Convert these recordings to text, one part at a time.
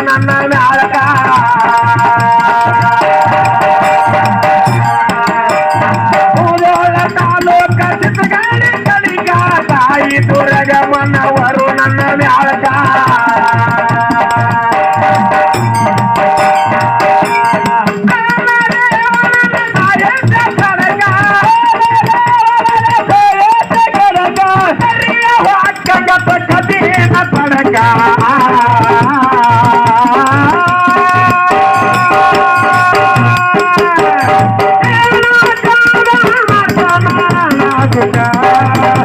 ನನ್ನ ನಾಳಕ Thank you.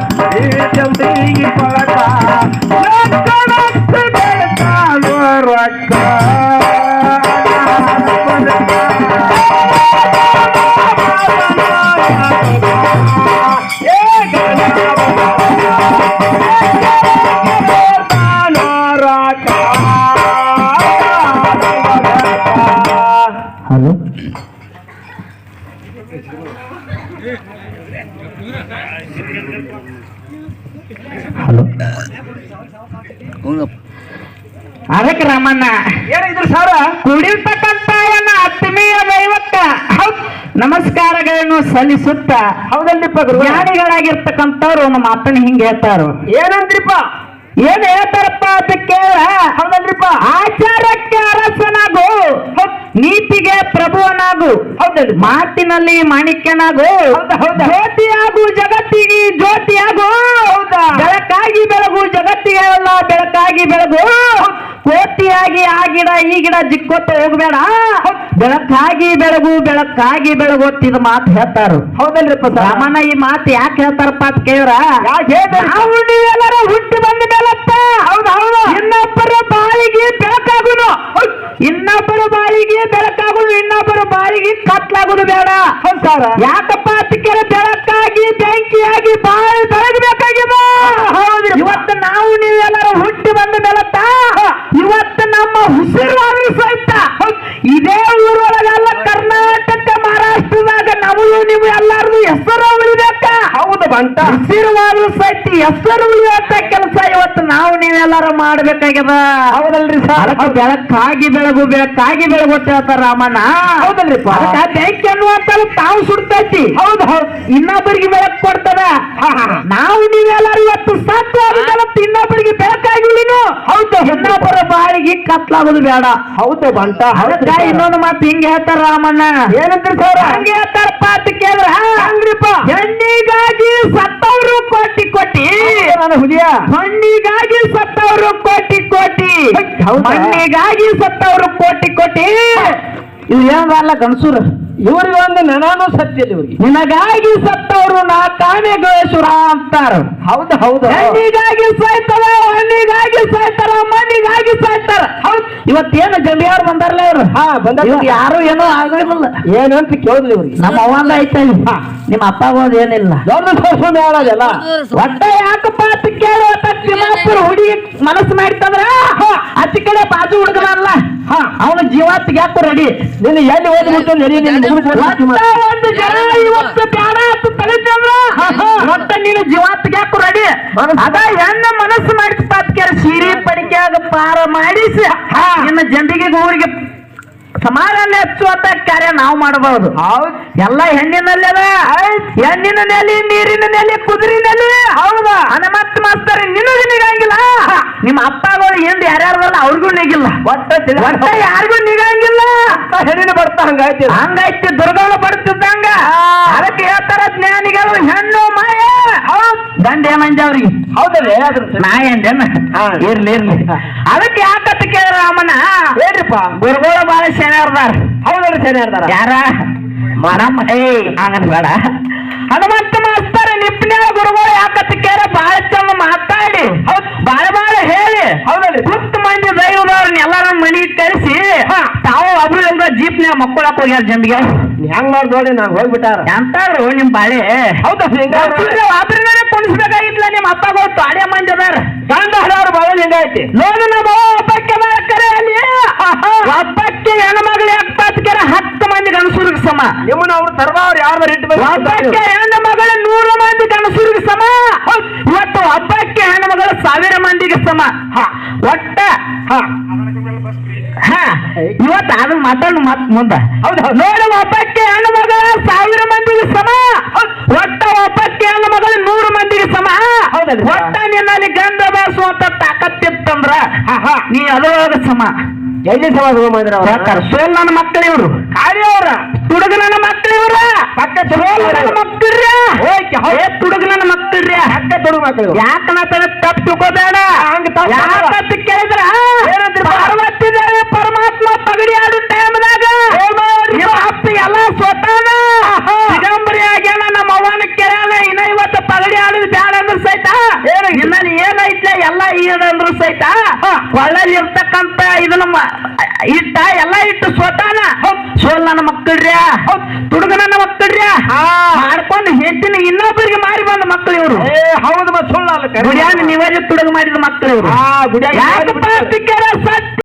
Hello ಅದಕ್ಕೆ ರಾಮಣ್ಣ ಏನಿದ್ರು ಸಾರ? ಕುಡಿರ್ತಕ್ಕಂತ ಆತ್ಮೀಯ ದೈವಕ್ಕ. ನಮಸ್ಕಾರಗಳನ್ನು ಸಲ್ಲಿಸುತ್ತ. ಹೌದಲ್ರಿಪ್ಪ ಗುರು ಜ್ಞಾನಿಗಳಾಗಿರ್ತಕ್ಕಂಥವ್ರು ಒಂದು ಮಾತನ್ನ ಹಿಂಗೆ ಹೇಳ್ತಾರು. ಏನಂದ್ರಿಪ್ಪ? ಏನ್ ಹೇಳ್ತಾರಪ್ಪ ಅಂತ ಕೇಳ. ಹೌದಲ್ರಿಪ್ಪ? ಅರಸನಾಗು ನೀತಿಗೆ ಪ್ರಭುವನಾಗು. ಹೌದೌದು ಮಾತಿನಲ್ಲಿ ಮಾಣಿಕ್ಯನಾಗು. ಹೌದಾ, ಹೌದಾ. ಜ್ಯೋತಿಯಾಗು ಜಗತ್ತಿಗೆ ಜ್ಯೋತಿಯಾಗು. ಹೌದಾ. ಬೆಳಕಾಗಿ ಬೆಳಗು ಜಗತ್ತಿಗೆ ಅಲ್ಲ ಬೆಳಕಾಗಿ ಬೆಳಗು. ಕೋಟಿಯಾಗಿ ಆ ಗಿಡ ಈ ಗಿಡ ಜಿಕ್ಕೊತ್ತ ಹೋಗ್ಬೇಡ. ಬೆಳಕಾಗಿ ಬೆಳಗು ಬೆಳಕಾಗಿ ಬೆಳಗು ಅಂತ ಇದು ಮಾತು ಹೇಳ್ತಾರ. ಹೌದಲ್ರಿಪ್ಪ ಸಾರ ರಾಮಣ್ಣ ಈ ಮಾತು ಯಾಕೆ ಹೇಳ್ತಾರಪ್ಪ ಅಂತ ಕೇಳ್ರ ಯಾಕೆ ಹೇಳ್ತಾರೆ? ನಾವು ನೀವೆಲ್ಲರೂ ಹುಟ್ಟಿ ಬಂದ ಮೇಲಪ್ಪ ಹೌದು ಹೌದು ಇನ್ನೊಬ್ಬರ ಬಾಳಿಗೆ ಬೆಳಕಾಗುನು ಇನ್ನೊಬ್ಬರ ಬಾಳಿಗೆ ಬೆಳಕಾಗುದು ಇನ್ನೊಬ್ಬರ ಬಾಳಿಗೆ ಬೇಡ. ಹೌದು ಸಾರ ಯಾಕಪ್ಪ ಅದಕ್ಕೆ ಬೆಳಕಾಗಿ ಬೆಂಕಿಯಾಗಿ ಬಾಯಿ ಬೆಳಗಬೇಕಾಗಿದೆ? ಹೌದು ಇವತ್ತು ನಾವು ನೀವೆಲ್ಲರೂ ಹುಟ್ಟಿ ಬಂದ ಬೆಳಕ ಇವತ್ತು ನಮ್ಮ ಉಸಿರುವಾದ್ರು ಸಹಿತ. ಇದೇ ಊರೊಳಗೆಲ್ಲ ಕರ್ನಾಟಕ ಮಹಾರಾಷ್ಟ್ರದಾಗ ನಮಗೂ ನೀವು ಎಲ್ಲಾರ್ದು ಹೆಸರು ಉಳಿಬೇಕ? ಹೌದು ಬಂಟ ಹಸಿರು ಸಹಿತ ಹೆಸರು ಉಳಿಯುವಂತ ಕೆಲಸ ಇವತ್ತು ನಾವು ನೀವೆಲ್ಲರೂ ಮಾಡ್ಬೇಕಾಗ್ಯದ. ಹೌದಲ್ರಿ ಸರ್. ಬೆಳಕಾಗಿ ಬೆಳಗು ಬೆಳಕಾಗಿ ಬೆಳಗು ಹೇಳ್ತಾರ ರಾಮಣ್ಣ. ಹೌದಲ್ರಿ ಅದಕ್ಕ ತಾವು ಸುಡ್ತೈತಿ. ಹೌದು ಹೌದು. ಇನ್ನೊಬ್ಬರಿಗೆ ಬೆಳಕು ಕೊಡ್ತದ. ನಾವು ನೀವೆಲ್ಲರೂ ಇವತ್ತು ಸತ್ತು ಅದಕ್ಕೆ ಇನ್ನೊಬ್ಬರಿಗೆ ಬೆಳಕಾಗಿ ಹೌದು ಇನ್ನೊಬ್ಬರ ಬಾಳಿಗೆ ಕತ್ಲಾಗೋದು ಬೇಡ. ಹೌದು ಬಂತ ಅದಕ್ಕ ಇನ್ನೊಂದು ಮಾತು ಹಿಂಗೆ ಹೇಳ್ತಾರ ರಾಮಣ್ಣ. ಏನಂದ್ರಿ ಸಾರ ಹಂಗೆ ಹೇಳ್ತಾರಪ್ಪ ಅಂತ ಕೇಳಿದ್ರ ಹಂಗ್ರಿಪ್ಪ. ಹೆಣ್ಣಿಗಾಗಿ ಸತ್ತವರು ಕೋಟಿ ಕೋಟಿ. ನಾನು ಹುಲಿಯ. ಹಣ್ಣಿಗಾಗಿ ಸತ್ತವರು ಕೋಟಿ ಕೋಟಿ. ಹಣ್ಣಿಗಾಗಿ ಸತ್ತವರು ಕೋಟಿ ಕೋಟಿ. ಇದು ಏನಲ್ಲ ಗಣಸೂರು ಇವ್ರಿಗೆ ಒಂದು ನನನು ಸತ್ಯ ಇವರಿಗೆ. ನಿನಗಾಗಿ ಸತ್ತವರು ನಾ ಗೋಸುರ ಅಂತಾರ. ಹೌದು ಹೌದು ಹಣ್ಣಿಗಾಗಿ ಸಾಯ್ತಾರ ಹಣ್ಣಿಗಾಗಿ ಸಾಯ್ತಾರ ಮಣ್ಣಿಗಾಗಿ ಸಾಯ್ತಾರ. ಹೌದು. ಇವತ್ತೇನು ಜಂಬಿಯವ್ರು ಬಂದಾರಲ್ಲ ಇವ್ರು? ಹಾ ಬಂದ ಯಾರು ಏನೋ ಆಗಿರಲಿಲ್ಲ ಏನು ಅಂತ ಕೇಳಿದ್ರಿ ಇವ್ರಿಗೆ. ನಮ್ಮ ಅವ್ವಂದ ಐತೆ ನಿಮ್ಮ ಅಪ್ಪ ಹೋದ ಏನಿಲ್ಲ. ದೊಡ್ಡ ಸೋಸು ಒಟ್ಟ ಯಾಕಪ್ಪ ಅಂತ ಯಾಕೆ ರೆಡಿ ನಿನ್ನ ಎಲ್ಲಿ ಮುಗಿಸ್ಬಿಟ್ಟು ಒಟ್ಟ ಒಂದು ಜನ ಇವತ್ತು ಬ್ಯಾಡ ಅಂತ ತಲೆತಂದ್ರ ಒಟ್ಟ ನೀನು ಜೀವಾತ್ಗೆ ಯಾಕೆ ರೆಡಿ ಅದ ಹೆಣ್ಣ ಮನಸ್ಸು ಅದಕ್ಕೆ ಸೀರೆ ಪಡಿಕೆಯಾಗ ಪಾರ ಮಾಡಿಸಿ. ನಿನ್ನ ಜನರಿಗೆ ಊರಿಗೆ ಸಮಾಧಾನ ಹಚ್ಚುವಂತ ಕಾರ್ಯ ನಾವು ಮಾಡಬಹುದು. ಹೌದು. ಎಲ್ಲ ಹೆಣ್ಣಿನಲ್ಲಿ ಅದ ಹೆಣ್ಣಿನ ನೆಲೆ ನೀರಿನ ನೆಲೆ ಕುದುರಿನಲ್ಲಿ ಹೌದಾ? ಹನುಮಂತ ಮಾಸ್ತರ್ ನಿನಗೂ ನಿಗಂಗಿಲ್ಲ. ನಿಮ್ಮ ಅಪ್ಪಗಳು ಹಿಂದ್ ಯಾರ್ಯಾರಲ್ಲ ಅವ್ರಿಗೂ ನಿಗಿಲ್ಲ. ಒಟ್ಟ ಒಟ್ಟ ಯಾರಿಗೂ ನಿಗಂಗಿಲ್ಲ. ಹೆಣ್ಣಿನ ಬರ್ತಾ ಹಂಗಾಯ್ತು. ಹಂಗೈತಿ ದುರ್ಗಗಳು ಬರ್ತಿದ್ದಂಗ ಅದಕ್ಕೆ ಹೇಳ್ತಾರ ಜ್ಞಾನಿಗಳು ಹೆಣ್ಣು ಮಾಯ. ಗಂಡ ಮಂಜ ಅವ್ರಿಗೆ. ಹೌದಲ್ಲೇ ನಾಯ ನಾ ಎಂದೇನ ಹಾ. ಇರ್ಲಿ ಇರ್ಲಿ. ಅದಕ್ಕೆ ಯಾಕತ್ತ ಕೇಳ ರಾಮನ ಹೇಳ್ರಿಪ್ಪ. ಗುರುಗಳು ಬಾಳ ಶನಿವಾರದಾರ ಹೌದಲ್ಲ ಶನಿ ಯಾರ? ಮರಮ್ಮ ಏ ಹಂಗನ್ ಬೇಡ. ಹನುಮಂತ ಮಾಸ್ತಾರ ನಿಪ್ಪಿನ ಗುರುಗಳು ಯಾಕತ್ತ ಕೇಳ ಬಹಳ ಚಂದ ಮಾತಾಡಿ. ಹೌದ್. ಬಹಳ ಬಹಳ ಹೇಳಿ. ಹೌದಲ್ರಿ ಹತ್ತು ಮಂದಿ ದೈವದವ್ರನ್ನ ಎಲ್ಲಾರ ಮನೆಗೆ ಕರೆಸಿ ತಾವು ಒಬ್ರು ಎಲ್ಲ ಜೀಪ್ನ್ಯಾಗ ಮಕ್ಕಳಕ್ ಹೋಗ್ಯಾರ ಜಂಬಿಗೆ ಹೆಂಗ್ ಮಾಡಿ ನೋಡಿ ನಾನು ಹೋಗ್ಬಿಟ್ಟಾರ. ಎಂತಾರು ನಿಮ್ ಬಾಳೆ. ಹೌದಾ ಹಿಂಗಾದ್ರೆ. ಕುಣಿಸ್ಬೇಕಾಗಿತ್ತಲ್ಲ ನಿಮ್ಮ ನಿಮ್ ಗೊತ್ತು ತಾಳೆ ಮಂದಿ ಅದಾರ. ಗಂಡ ಹಡಾರು ಬಾಳ ಹಿಂಗಾಯ್ತಿ ನೋಡು ನಮ್ಮ ಒಬ್ಬಕ್ಕೆ ಮಾಡ್ಕರೆ ಅಲ್ಲಿ ಒಬ್ಬಕ್ಕೆ ಹೆಣ್ಮಗಳು ಎಪ್ಪತ್ಕೆರ ಹತ್ತು ಮಂದಿ ಗಣಸೂರಿಗೆ ಸಮ ನಿಮ್ಮನ್ನ ಅವ್ರು ತರದವ್ರು ಯಾರು ಇಟ್ಟು ಒಬ್ಬಕ್ಕೆ ಹೆಣ್ಣು ಮಗಳು ನೂರು ಮಂದಿ ಗಣಸರಿಗೆ ಸಮ. ಇವತ್ತು ಹಬ್ಬಕ್ಕೆ ಹೆಣ್ಣು ಮಗಳು ಸಾವಿರ ಮಂದಿಗೆ ಸಮ. ಒಟ್ಟ. ಇವತ್ತು ಅದನ್ನ ಮಾತಾಡ ಮತ್ ಮುಂದ. ಹೌದು ನೋಡು ಒಬ್ಬಕ್ಕೆ ಹೆಣ್ಣು ಮಗಳ ಸಾವಿರ ಮಂದಿಗೆ ಸಮ. ಒಟ್ಟ ಒಬ್ಬಕ್ಕೆ ಹೆಣ್ಣು ಮಗಳು ನೂರು ಮಂದಿಗೆ ಸಮ. ಹೌದು ಮಾತಾಡಿ ಒಟ್ಟ ನಿನ್ನಲ್ಲಿ ಗಂಧ ಬಾಸುವಂತ ತಾಕತ್ತಿತ್ತಂದ್ರ ನೀ ಅದರೊಳಗ ಸಮ. ಎಲ್ಲಿ ಸಮಾಜ ಮಾಡಿದ್ರ ಅವ್ರ? ಸೋಲ್ ನನ್ನ ಮಕ್ಕಳು ಇವ್ರು. ಕಾರ್ಯ ಅವ್ರ? ತುಡುಗ ನನ್ನ ಮಕ್ಕಳು ಇವ್ರ. ಪಕ್ಕ ಸೋಲ್ ನನ್ನ ಮಕ್ಕಳ್ರ ಓಕೆ ತುಡುಗ ನನ್ನ ಮಕ್ಕಳ್ರ ಪಕ್ಕ ತುಡುಗ ಮಕ್ಕಳು ಯಾಕೆ ನಾ ತಪ್ಪು ತಿಳ್ಕೋಬೇಡ ಹಂಗ ತಪ್ಪು ಕೇಳಿದ್ರ? ಏನಂದ್ರೆ ಪಾರ್ವತಿ ಪರಮಾತ್ಮ ತಗಡಿ ಆಡು ಟೈಮ್ದಾಗ ನಿಮ್ಮ ಅಪ್ಪ ಎಲ್ಲ ಸ್ವತಃ ದಿಗಂಬರಿ ಆಗ್ಯಾನ ನಮ್ಮ ಅವ್ವನ ಕೇಳ್ಯಾನ ಇನ್ನ ಇವತ್ತು ಪಗಡಿ ಆಡಿದ್ ಬ್ಯಾಡ ಅಂದ್ರ ಸಹಿತ ಏನಾಯ್ತು? ನಿನ್ನಲ್ಲಿ ಏನೈತ್ಲ ಎಲ್ಲ ಈಡಂದ್ರು ಸಹಿತ ಒಳ್ಳಲ್ಲಿ ಇರ್ತಕ್ಕಂತ ಇದನ್ನ ಮ- ಇಟ್ಟ ಸ್ವತಃನ ಸೋಲ್ ನನ್ನ ಮಕ್ಕಳ್ರ್ಯಾ? ತುಡುಗ ನನ್ನ ಮಕ್ಕಳ್ರ್ಯಾ? ಹಾ. ಮಾಡ್ಕೊಂಡು ಹೆಂಡತಿನ ಇನ್ನೊಬ್ಬರಿಗೆ ಮಾರಿ ಬಂದ ಮಕ್ಕಳು ಇವರು ಹೌದು ಸುಳ್ಳು. ಗುಡಿಯಾನ ನಿವೇದ ತುಡುಗ ಮಾಡಿದ ಮಕ್ಕಳು. ಇವರು ಸತ್ಯ?